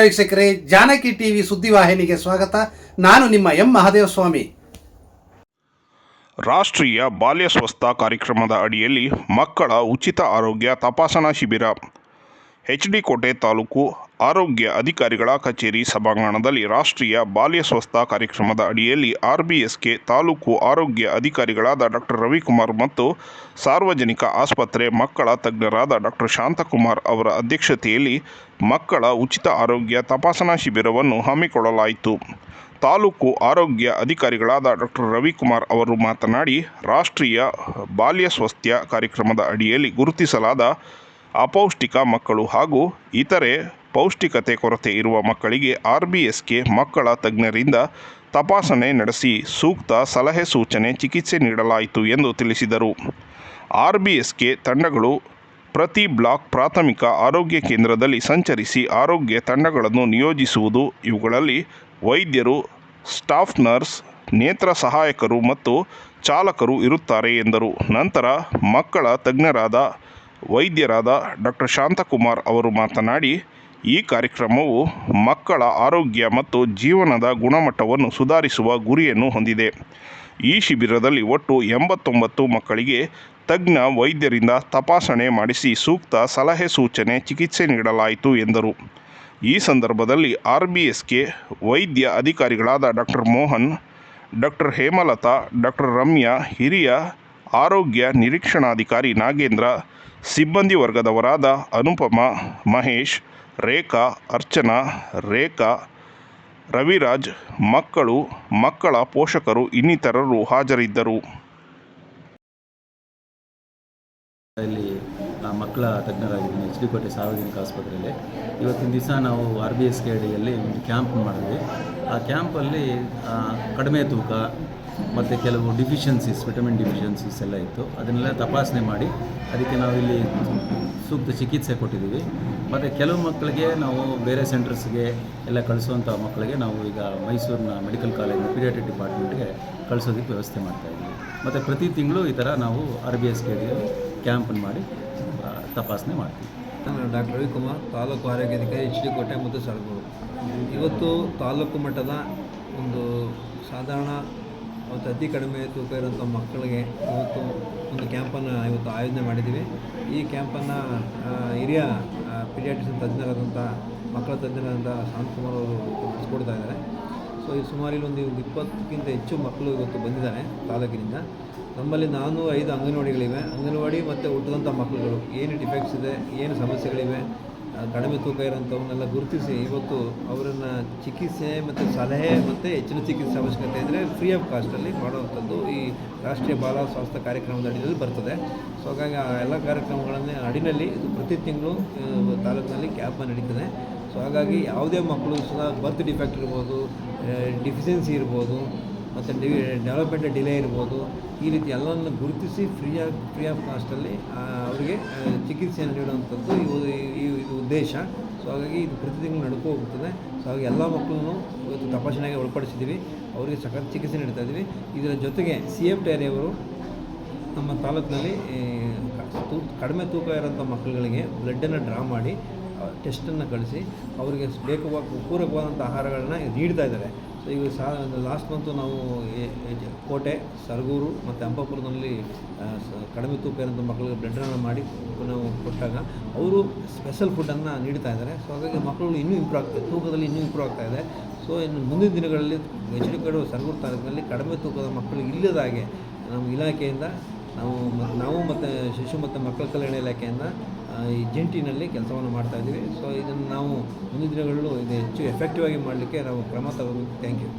ವೀಕ್ಷಕರೇ, ಜಾನಕಿ ಟಿವಿ ಸುದ್ದಿವಾಹಿನಿಗೆ ಸ್ವಾಗತ. ನಾನು ನಿಮ್ಮ ಎಂ ಮಹಾದೇವಸ್ವಾಮಿ. ರಾಷ್ಟ್ರೀಯ ಬಾಲ್ಯ ಸ್ವಸ್ಥ ಕಾರ್ಯಕ್ರಮದ ಅಡಿಯಲ್ಲಿ ಮಕ್ಕಳ ಉಚಿತ ಆರೋಗ್ಯ ತಪಾಸಣಾ ಶಿಬಿರ, ಎಚ್ ಡಿ ಕೋಟೆ ತಾಲೂಕು ಆರೋಗ್ಯ ಅಧಿಕಾರಿಗಳ ಕಚೇರಿ ಸಭಾಂಗಣದಲ್ಲಿ ರಾಷ್ಟ್ರೀಯ ಬಾಲ್ಯ ಸ್ವಸ್ಥ ಕಾರ್ಯಕ್ರಮದ ಅಡಿಯಲ್ಲಿ ಆರ್ಬಿಎಸ್ಕೆ ತಾಲೂಕು ಆರೋಗ್ಯ ಅಧಿಕಾರಿಗಳಾದ ಡಾಕ್ಟರ್ ರವಿಕುಮಾರ್ ಮತ್ತು ಸಾರ್ವಜನಿಕ ಆಸ್ಪತ್ರೆ ಮಕ್ಕಳ ತಜ್ಞರಾದ ಡಾಕ್ಟರ್ ಶಾಂತಕುಮಾರ್ ಅವರ ಅಧ್ಯಕ್ಷತೆಯಲ್ಲಿ ಮಕ್ಕಳ ಉಚಿತ ಆರೋಗ್ಯ ತಪಾಸಣಾ ಶಿಬಿರವನ್ನು ಹಮ್ಮಿಕೊಳ್ಳಲಾಯಿತು. ತಾಲೂಕು ಆರೋಗ್ಯ ಅಧಿಕಾರಿಗಳಾದ ಡಾಕ್ಟರ್ ರವಿಕುಮಾರ್ ಅವರು ಮಾತನಾಡಿ, ರಾಷ್ಟ್ರೀಯ ಬಾಲ್ಯ ಸ್ವಸ್ಥ್ಯ ಕಾರ್ಯಕ್ರಮದ ಅಡಿಯಲ್ಲಿ ಗುರುತಿಸಲಾದ ಅಪೌಷ್ಟಿಕ ಮಕ್ಕಳು ಹಾಗೂ ಇತರೆ ಪೌಷ್ಟಿಕತೆ ಕೊರತೆ ಇರುವ ಮಕ್ಕಳಿಗೆ ಆರ್ ಮಕ್ಕಳ ತಜ್ಞರಿಂದ ತಪಾಸಣೆ ನಡೆಸಿ ಸೂಕ್ತ ಸಲಹೆ ಸೂಚನೆ ಚಿಕಿತ್ಸೆ ನೀಡಲಾಯಿತು ಎಂದು ತಿಳಿಸಿದರು. ಆರ್ ಬಿ ಎಸ್ಗೆ ತಂಡಗಳು ಪ್ರತಿ ಬ್ಲಾಕ್ ಪ್ರಾಥಮಿಕ ಆರೋಗ್ಯ ಕೇಂದ್ರದಲ್ಲಿ ಸಂಚರಿಸಿ ಆರೋಗ್ಯ ತಂಡಗಳನ್ನು ನಿಯೋಜಿಸುವುದು, ಇವುಗಳಲ್ಲಿ ವೈದ್ಯರು, ಸ್ಟಾಫ್ ನರ್ಸ್, ನೇತ್ರ ಸಹಾಯಕರು ಮತ್ತು ಚಾಲಕರು ಇರುತ್ತಾರೆ ಎಂದರು. ನಂತರ ಮಕ್ಕಳ ತಜ್ಞರಾದ ವೈದ್ಯರಾದ ಡಾಕ್ಟರ್ ಶಾಂತಕುಮಾರ್ ಅವರು ಮಾತನಾಡಿ ಈ ಕಾರ್ಯಕ್ರಮವು ಮಕ್ಕಳ ಆರೋಗ್ಯ ಮತ್ತು ಜೀವನದ ಗುಣಮಟ್ಟವನ್ನು ಸುಧಾರಿಸುವ ಗುರಿಯನ್ನು ಹೊಂದಿದೆ. ಈ ಶಿಬಿರದಲ್ಲಿ ಒಟ್ಟು ಎಂಬತ್ತೊಂಬತ್ತು ಮಕ್ಕಳಿಗೆ ತಜ್ಞ ವೈದ್ಯರಿಂದ ತಪಾಸಣೆ ಮಾಡಿಸಿ ಸೂಕ್ತ ಸಲಹೆ ಸೂಚನೆ ಚಿಕಿತ್ಸೆ ನೀಡಲಾಯಿತು ಎಂದರು. ಈ ಸಂದರ್ಭದಲ್ಲಿ ಆರ್ ಬಿ ಎಸ್ಗೆ ವೈದ್ಯ ಅಧಿಕಾರಿಗಳಾದ doctor Mohan doctor Hemalatha doctor Ramya, ಹಿರಿಯ ಆರೋಗ್ಯ ನಿರೀಕ್ಷಣಾಧಿಕಾರಿ ನಾಗೇಂದ್ರ, ಸಿಬ್ಬಂದಿ ವರ್ಗದವರಾದ ಅನುಪಮ, ಮಹೇಶ್ ರೇಖಾ, ಅರ್ಚನಾ, ರೇಖಾ, ರವಿರಾಜ್, ಮಕ್ಕಳು, ಮಕ್ಕಳ ಪೋಷಕರು ಇನ್ನಿತರರು ಹಾಜರಿದ್ದರು. ಇಲ್ಲಿ ಮಕ್ಕಳ ತಜ್ಞರಾಗಿದ್ದೀನಿ ಎಚ್ ಡಿ ಕೋಟೆ ಸಾರ್ವಜನಿಕ ಆಸ್ಪತ್ರೆಯಲ್ಲಿ ಇವತ್ತಿನ ದಿವಸ ನಾವು ಆರ್ ಬಿ ಎಸ್ ಕೆ ಅಡಿಯಲ್ಲಿ ಒಂದು ಕ್ಯಾಂಪ್ ಮಾಡಿದ್ವಿ. ಆ ಕ್ಯಾಂಪಲ್ಲಿ ಕಡಿಮೆ ತೂಕ ಮತ್ತು ಕೆಲವು ಡಿಫಿಷಿಯನ್ಸೀಸ್ ವಿಟಮಿನ್ ಡಿಫಿಷಿಯನ್ಸೀಸ್ ಎಲ್ಲ ಇತ್ತು. ಅದನ್ನೆಲ್ಲ ತಪಾಸಣೆ ಮಾಡಿ ಅದಕ್ಕೆ ನಾವು ಇಲ್ಲಿ ಸೂಕ್ತ ಚಿಕಿತ್ಸೆ ಕೊಟ್ಟಿದ್ದೀವಿ. ಮತ್ತು ಕೆಲವು ಮಕ್ಕಳಿಗೆ ನಾವು ಬೇರೆ ಸೆಂಟರ್ಸ್ಗೆ ಎಲ್ಲ ಕಳಿಸುವಂಥ ಮಕ್ಕಳಿಗೆ ನಾವು ಈಗ ಮೈಸೂರಿನ ಮೆಡಿಕಲ್ ಕಾಲೇಜಿನ ಪಿರಿಯಾಟಿಕ್ ಡಿಪಾರ್ಟ್ಮೆಂಟ್ಗೆ ಕಳಿಸೋದಕ್ಕೆ ವ್ಯವಸ್ಥೆ ಮಾಡ್ತಾಯಿದ್ದೀವಿ ಮತ್ತು ಪ್ರತಿ ತಿಂಗಳು ಈ ಥರ ನಾವು ಆರ್ ಬಿ ಎಸ್ ಕೆ ಕ್ಯಾಂಪನ್ನು ಮಾಡಿ ತಪಾಸಣೆ ಮಾಡ್ತೀವಿ. ಡಾಕ್ಟರ್ ರವಿಕುಮಾರ್, ತಾಲೂಕು ಆರೋಗ್ಯಾಧಿಕಾರಿ ಎಚ್ ಡಿ ಕೋಟೆ ಮತ್ತು ಸರಗೂರು ಇವತ್ತು ತಾಲೂಕು ಮಟ್ಟದ ಒಂದು ಸಾಧಾರಣ ಮತ್ತು ಅತಿ ಕಡಿಮೆ ತೂಕ ಇರುವಂಥ ಮಕ್ಕಳಿಗೆ ಇವತ್ತು ಒಂದು ಕ್ಯಾಂಪನ್ನು ಇವತ್ತು ಆಯೋಜನೆ ಮಾಡಿದ್ದೀವಿ. ಈ ಕ್ಯಾಂಪನ್ನು ಹಿರಿಯ ಪಿಡಿಯಾಟ್ರಿಷನ್ ತಜ್ಞರಾದಂಥ, ಮಕ್ಕಳ ತಜ್ಞರಾದಂಥ ಶಾಂತಕುಮಾರ್ ಅವರು ನಡೆಸ್ಕೊಡ್ತಾ ಇದ್ದಾರೆ. ಸೊ, ಈ ಸುಮಾರು ಇಲ್ಲೊಂದು ಒಂದು ಇಪ್ಪತ್ತಕ್ಕಿಂತ ಹೆಚ್ಚು ಮಕ್ಕಳು ಇವತ್ತು ಬಂದಿದ್ದಾರೆ ತಾಲೂಕಿನಿಂದ. ನಮ್ಮಲ್ಲಿ ನಾನು ಐದು ಅಂಗನವಾಡಿಗಳಿವೆ. ಅಂಗನವಾಡಿ ಮತ್ತು ಹುಟ್ಟಿದಂಥ ಮಕ್ಕಳುಗಳು. ಏನು ಡಿಫೆಕ್ಟ್ಸ್ ಇದೆ, ಏನು ಸಮಸ್ಯೆಗಳಿವೆ ಕಡಿಮೆ ತೂಕ ಇರೋಂಥವನ್ನೆಲ್ಲ ಗುರುತಿಸಿ ಇವತ್ತು ಅವರನ್ನು ಚಿಕಿತ್ಸೆ ಮತ್ತು ಸಲಹೆ ಮತ್ತು ಹೆಚ್ಚಿನ ಚಿಕಿತ್ಸೆ ಅವಶ್ಯಕತೆ ಇದ್ದರೆ ಫ್ರೀ ಆಫ್ ಕಾಸ್ಟಲ್ಲಿ ಮಾಡುವಂಥದ್ದು ಈ ರಾಷ್ಟ್ರೀಯ ಬಾಲ ಸ್ವಾಸ್ಥ್ಯ ಕಾರ್ಯಕ್ರಮದ ಅಡಿಯಲ್ಲಿ ಬರ್ತದೆ. ಸೊ ಹಾಗಾಗಿ ಆ ಎಲ್ಲ ಕಾರ್ಯಕ್ರಮಗಳನ್ನೇ ಅಡಿನಲ್ಲಿ ಇದು ಪ್ರತಿ ತಿಂಗಳು ತಾಲೂಕಿನಲ್ಲಿ ಕ್ಯಾಂಪ್ ನಡೀತದೆ. ಸೊ ಹಾಗಾಗಿ ಯಾವುದೇ ಮಕ್ಕಳು ಸಹ ಬರ್ತ್ ಡಿಫೆಕ್ಟ್ ಇರ್ಬೋದು ಡಿಫಿಷಿಯನ್ಸಿ ಇರ್ಬೋದು ಮತ್ತು ಡಿ ಡೆವಲಪ್ಮೆಂಟ್ ಡಿಲೇ ಇರ್ಬೋದು, ಈ ರೀತಿ ಎಲ್ಲವನ್ನು ಗುರುತಿಸಿ ಫ್ರೀ ಆಫ್ ಫ್ರೀ ಆಫ್ ಕಾಸ್ಟಲ್ಲಿ ಅವರಿಗೆ ಚಿಕಿತ್ಸೆಯನ್ನು ನೀಡುವಂಥದ್ದು ಈ, ಇದು ಉದ್ದೇಶ. ಸೊ ಹಾಗಾಗಿ ಇದು ಪ್ರತಿ ತಿಂಗಳು ನಡ್ಕೊ ಹೋಗ್ತದೆ. ಸೊ ಹಾಗಾಗಿ ಎಲ್ಲ ಮಕ್ಕಳನ್ನು ಇವತ್ತು ತಪಾಸಣೆಗೆ ಒಳಪಡಿಸಿದ್ದೀವಿ. ಅವರಿಗೆ ಸಖತ್ ಚಿಕಿತ್ಸೆ ನೀಡ್ತಾ ಇದ್ದೀವಿ. ಇದರ ಜೊತೆಗೆ ಸಿ ಎಫ್ ಅವರು ನಮ್ಮ ತಾಲೂಕಿನಲ್ಲಿ ತೂ, ಕಡಿಮೆ ತೂಕ ಇರೋಂಥ ಮಕ್ಕಳುಗಳಿಗೆ ಬ್ಲಡ್ಡನ್ನು ಡ್ರಾ ಮಾಡಿ ಟೆಸ್ಟನ್ನು ಕಳಿಸಿ, ಅವರಿಗೆ ಬೇಕಾಗುವ ಪೂರಕವಾದಂಥ ಆಹಾರಗಳನ್ನ ನೀಡ್ತಾ ಇದ್ದಾರೆ. ಈಗ ಸಾ ಲಾಸ್ಟ್ ಮಂತು ನಾವು ಕೋಟೆ, ಸರಗೂರು ಮತ್ತು ಅಂಬಾಪುರದಲ್ಲಿ ಕಡಿಮೆ ತೂಕ ಇರೋಂಥ ಮಕ್ಕಳಿಗೆ ಬ್ಲಡ್ಡನ್ನು ಮಾಡಿ ನಾವು ಕೊಟ್ಟಾಗ ಅವರು ಸ್ಪೆಷಲ್ ಫುಡ್ಡನ್ನು ನೀಡ್ತಾ ಇದ್ದಾರೆ. ಸೊ ಹಾಗಾಗಿ ಮಕ್ಕಳು ಇನ್ನೂ ಇಂಪ್ರೂವ್ ಆಗ್ತದೆ ತೂಕದಲ್ಲಿ ಇನ್ನೂ ಇಂಪ್ರೂವ್ ಆಗ್ತಾ ಇದೆ. ಸೊ ಇನ್ನು ಮುಂದಿನ ದಿನಗಳಲ್ಲಿ, ಎಚ್ ಡಿ ಕಡೆ ಸರಗೂರು ತಾಲೂಕಿನಲ್ಲಿ ಕಡಿಮೆ ತೂಕದ ಮಕ್ಕಳು ಇಲ್ಲದ ಹಾಗೆ ನಮ್ಮ ಇಲಾಖೆಯಿಂದ ನಾವು ಮತ್ತು ನಾವು ಮತ್ತು ಶಿಶು ಮತ್ತು ಮಕ್ಕಳ ಕಲ್ಯಾಣ ಇಲಾಖೆಯನ್ನು ಈ ಜಂಟಿನಲ್ಲಿ ಕೆಲಸವನ್ನು ಮಾಡ್ತಾ ಇದ್ದೀವಿ. ಸೊ ಇದನ್ನು ನಾವು ಮುಂದಿನ ದಿನಗಳಲ್ಲೂ ಇದು ಹೆಚ್ಚು ಎಫೆಕ್ಟಿವ್ ಆಗಿ ಮಾಡಲಿಕ್ಕೆ ನಾವು ಕ್ರಮ ತಗೋಬೇಕು ಥ್ಯಾಂಕ್ ಯು